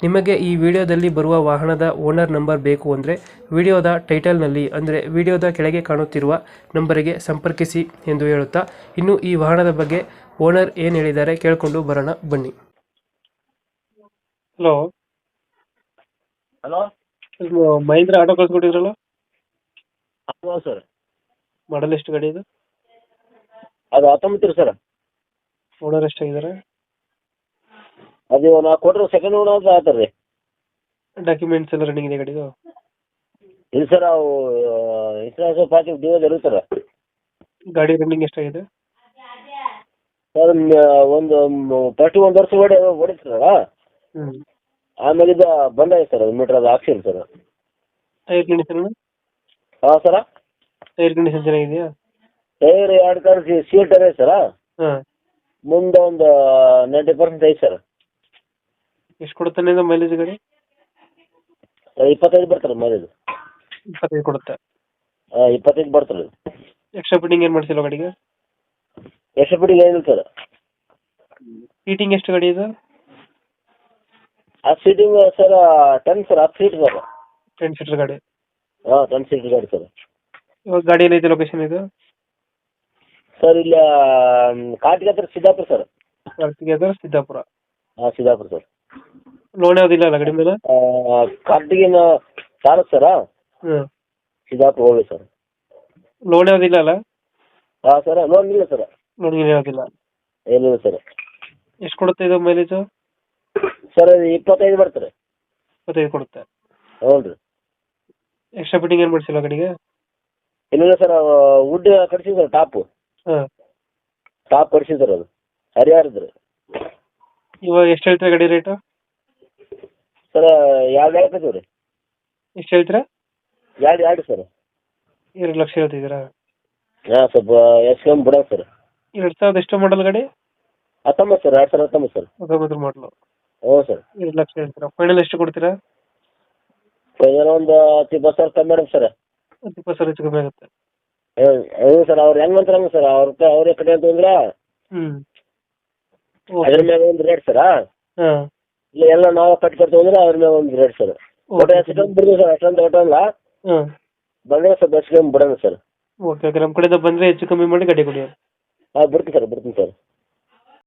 ನಿಮಗೆ ಈ ವಿಡಿಯೋದಲ್ಲಿ ಬರುವ ವಾಹನದ ಓನರ್ ನಂಬರ್ ಬೇಕು ಅಂದರೆ ವಿಡಿಯೋದ ಟೈಟಲ್ನಲ್ಲಿ ಅಂದರೆ ವಿಡಿಯೋದ ಕೆಳಗೆ ಕಾಣುತ್ತಿರುವ ನಂಬರಿಗೆ ಸಂಪರ್ಕಿಸಿ ಎಂದು ಹೇಳುತ್ತಾ ಇನ್ನು ಈ ವಾಹನದ ಬಗ್ಗೆ ಓನರ್ ಏನು ಹೇಳಿದ್ದಾರೆ ಕೇಳಿಕೊಂಡು ಬರೋಣ ಬನ್ನಿ. ಹಲೋ. ಹಲೋ. ಮಹೇಂದ್ರ ಆಟೋ ಕಳ್ಸ್ಕೊಟ್ಟಿದ್ರಲ್ಲ? ಸರ್. ಮಾಡಲ್ ಎಷ್ಟು ಗಾಡಿ ಇದು? ಅದು ಹತ್ತೊಂಬತ್ತು ರೀ ಸರ್. ಓನರ್ ಎಷ್ಟಾಗಿದ್ದಾರೆ? ಅದು ನಾ ಕೊಟ್ಟರು ಸೆಕೆಂಡ್ ಓನ್ ಅಂತ ಆತಾರೆ ರೀ. ಡಾಕ್ಯುಮೆಂಟ್ಸ್ ಎಲ್ಲ ರನ್ನಿಂಗ್ ಇದೆ ಗಾಡಿದು ಇಲ್ಲ ಸರ್ ಅವು ಇನ್ಸೂರೆನ್ಸ್ ಪಾರ್ಟಿ ಡ್ಯೂಸ್ ಇರುತ್ತಲ್ಲ. ಗಾಡಿ ರನ್ನಿಂಗ್ ಎಷ್ಟಾಗಿದೆ? ಸರ್ ಒಂದು ಫಸ್ಟ್ ಒಂದು ವರ್ಷ ಓಡಿ ಓಡಿಸ್ತಾರಲ್ಲ? ಹ್ಞೂ ಆಮೇಲೆ ಇದು ಬಂದಾಯ್ತು ಸರ್ ಮೀಟ್ರ್ ಅದು ಹಾಕ್ಸಿರಿ ಸರ್ ಟೈರ್ ಕಂಡೀಷನ್ ಹಾಂ ಸರ ಟೈರ್ ಕಂಡೀಷನ್ ಚೆನ್ನಾಗಿದೆಯಾ? ಟೈರ್ ಎರಡು ಕಾರ್ ಸೀಟ್ ಇದೆ ಸರ ಹಾಂ. ಮುಂದೆ ಒಂದು ನೈಂಟಿ ಪರ್ಸೆಂಟ್ ಐತೆ ಸರ್ ಎಷ್ಟು ಕೊಡುತ್ತಾನೆ ಮೈಲೇಜ್ ಗಾಡಿ? ಇಪ್ಪತ್ತೈದು ಬರ್ತಾರೆ ಮೈಲೇಜ್ ಇಪ್ಪತ್ತೈದು ಕೊಡುತ್ತೆ. ಹಾಂ ಇಪ್ಪತ್ತೈದು ಬರ್ತಾರೆ ಎಕ್ಸ್ಟ್ರಾ ಫಿಟ್ಟಿಂಗ್ ಏನು ಮಾಡ್ಸಿಲ್ಲ ಗಾಡಿಗೆ? ಎಕ್ಸ್ಟ್ರಾ ಫಿಟ್ಟಿಂಗ್ ಏನಿಲ್ಲ ಸರ್ ಸೀಟಿಂಗ್ ಎಷ್ಟು ಗಾಡಿ ಇದು? ಆ ಸೀಟಿಂಗ್ ಸರ್ ಟೆನ್ ಸರ್ ಹತ್ತು ಸೀಟ್ ಸರ್ ಟೆನ್ ಸೀಟರ್ ಗಾಡಿ. ಹಾಂ ಟೆನ್ ಸೀಟ್ ಗಾಡಿ ಸರ್ ಇವಾಗ ಗಾಡಿ ಏನೈತೆ ಲೊಕೇಶನ್ ಇದು? ಸರ್ ಇಲ್ಲ ಕಾಟಿಗೆ ಹತ್ರ ಸಿದ್ದಾಪುರ ಸರ್ ಕಾರ್ತಿಗೆ ಸಿದ್ದಾಪುರ. ಹಾಂ ಸಿದ್ದಾಪುರ ಸರ್ ಲೋನ್ ಯಾವ್ದಿಲ್ಲ ಅಲ್ಲ ಗಾಡಿ ಮೇಲೆ? ಕಾರ್ಟಿಗಿನ ಸಾಲ ಸರ? ಹ್ಞೂ ಸಿದ್ದಾಪುರ ಹೋಗಿ ಸರ್. ಲೋನ್ ಯಾವುದಿಲ್ಲ ಅಲ್ಲ? ಹಾಂ ಸರ್ ಲೋನ್ ಇಲ್ಲ ಸರ್. ಲೋನ್ ಯಾವುದಿಲ್ಲ? ಏನಿಲ್ಲ ಸರ್. ಎಷ್ಟು ಕೊಡುತ್ತೆ ಇದು ಮೈಲೇಜು ಸರ್ ಅದು ಇಪ್ಪತ್ತೈದು ಬರ್ತಾರೆ ಇಪ್ಪತ್ತೈದು ಕೊಡುತ್ತೆ. ಹ್ಞೂ ರೀ ಎಕ್ಸ್ಟ್ರಾ ಫಿಟ್ಟಿಂಗ್ ಏನು ಮಾಡಿಸಿಲ್ಲ ಗಾಡಿಗೆ? ಏನಿಲ್ಲ ಸರ್ ವುಡ್ ಕಟ್ಸಿದ್ದು ಸರ್ ಟಾಪು ಹಾಂ. ಟಾಪ್ ಕಟ್ಸಿದ್ದು ಸರ್ ಅದು. ಹರಿಯಾರದ್ದು ರೀ ಇವಾಗ ಎಷ್ಟು ಹೇಳ್ತೀರಾ ಗಡಿ ರೇಟು ಸರ್ ಎರಡು ಹೇಳ್ತೀವಿ ರೀ ಎಷ್ಟು ಹೇಳ್ತೀರಾ? ಎರಡು ಎರಡು ಸರ್? ಎರಡು ಲಕ್ಷ ಹೇಳ್ತಿದ್ದೀರಾ? ಹಾಂ ಸ್ವಲ್ಪ ಎಷ್ಟು ಕಮ್ಮಿ ಬಿಡೋಣ ಸರ್. ಎರಡು ಸಾವಿರದ ಎಷ್ಟು ಮಾಡಲ್ ಗಾಡಿ? ಹತ್ತೊಂಬತ್ತು ಸರ್ ಎರಡು ಸಾವಿರದ ಹತ್ತೊಂಬತ್ತು ಸರ್. ಹತ್ತೊಂಬತ್ತು ಮಾಡಲು ಹ್ಞೂ ಸರ್. ಎರಡು ಲಕ್ಷ ಹೇಳ್ತೀರಾ? ಫೈನಲ್ ಎಷ್ಟು ಕೊಡ್ತೀರಾ? ಏನೋ ಒಂದು ಹತ್ತು ಇಪ್ಪತ್ತು ಸಾವಿರ ಕಮ್ಮಿ ಮೇಡಮ್ ಸರ್. ಹತ್ತು ಇಪ್ಪತ್ತು ಸಾವಿರ ಹೆಚ್ಚು ಕಮ್ಮಿ ಆಗುತ್ತೆ. ಹ್ಞೂ ಸರ್ ಅವ್ರು ಹೆಂಗೆ ಅಂತಾರೆ ಹಂಗೆ ಸರ್ ಅವ್ರ ಅವ್ರ ಕಡೆ ಅಂತಂದ್ರೆ ಹ್ಞೂ ಅದ್ರ ಮೇಲೆ ಒಂದು ರೇಟ್ ಸರ್. ಹಾಂ. ಇಲ್ಲ ಎಲ್ಲ ನಾವು ಕಟ್ ಕೊಡ್ತೀವಿ ಅಂದ್ರೆ ಅದ್ರ ಮೇಲೆ ಒಂದು ರೇಟ್ ಸರ್. ಒಟ್ಟು ಎಷ್ಟು ಬಿಡ್ತೀವಿ ಸರ್ ಅಷ್ಟೊಂದು ಅಲ್ಲ. ಹಾಂ. ಬಂದರೆ ಸ್ವಲ್ಪ ಕಮ್ಮಿ ಬಿಡೋಣ ಸರ್. ಓಕೆ ಓಕೆ ನಮ್ಮ ಬಂದ್ರೆ ಬಂದರೆ ಹೆಚ್ಚು ಕಮ್ಮಿ ಮಾಡಿ ಗಾಡಿ ಕೊಡಿ. ಹಾಂ ಬರ್ತೀನಿ ಸರ್ ಬರ್ತೀನಿ ಸರ್.